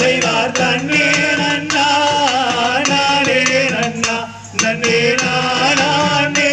செய்வார். தன்னே நன்னா நானே நன்னா நன்னே நானே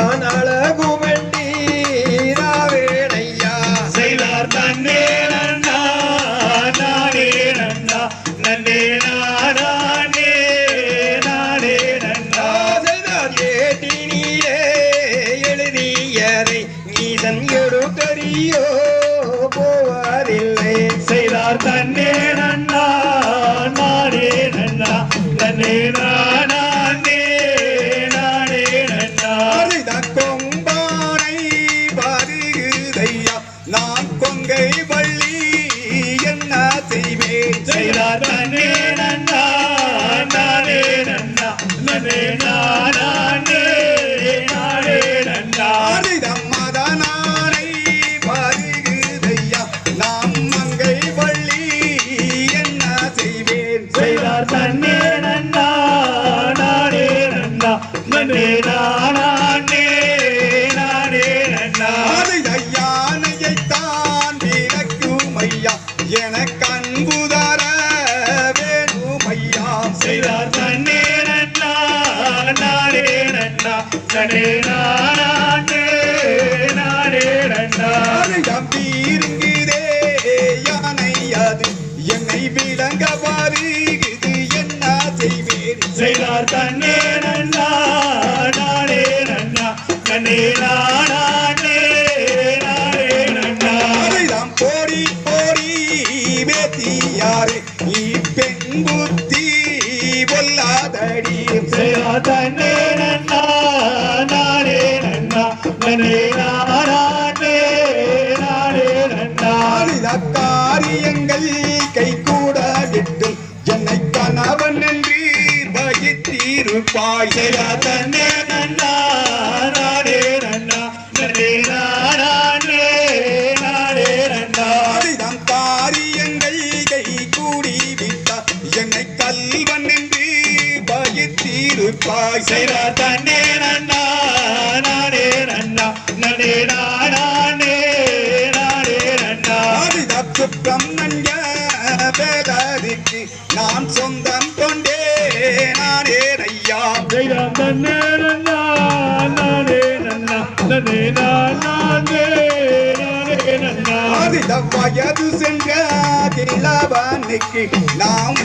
நான் அழகும் வேணையா செய்தார் தன்னே நன்னா நானே நன்னா நன்னே நானே நானே நன்னா. செய்தார் ஏட்டினிலே எழுதியதை நீதன் எடுத்தறியோ போவதில்லை. செய்தார் தன்னே நன்னா நானே நன்னா நன்னே செய்வேன் செய்தார் தன்னே நன்னா நானே நன்னா நன்னே நானே நானே நன்னா. மதனானை வருகுதையா நாம் மங்கை வள்ளி என்ன செய்வேன்? செய்தார் தன்னே நன்னா நானே நன்னா நன்னே நானே நானே. ஐயா எனக்கு அன்புதர வேணும் ஐயா செய்தார் தன்னே நன்னா நானே நன்னா நன்னே நானே நானே நன்னா ஆரிதம் தீருங்குதே யானை அது என்னை விளங்க வருகுது என்ன செய்வேன்? செய்தார் தன்னே செய்தார் நன்னா நானே நன்னா நன்னே நானே நானே நன்னா காரியங்கள் கை கூட விட்டு என்னை கணவன் என்று தன்னே நன்னா நானே வகித்திருப்பாய் செய்தார் தன்னே நன்னா நானே நன்னா நன்னே நானே நானே நன்னா சுற்றம் நன்க வேதருக்கு நான் சொந்தம் கொண்டே நானே ஐயா செய்தார் தன்னே நன்னா நானே நன்னா நானே நானே வயது சென்ற இளவனுக்கு நாம்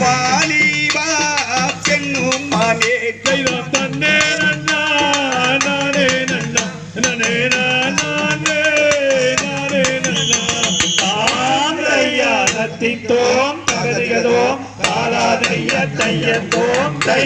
வாலிபா பெண்ணும் மானே செய்தார் தன்னே நன்னா நானே நன்னா நன்னே நானே நானே நன்னா. தாம் தோம் தகதிகதோம் தாராதைய தையத்தோம் தை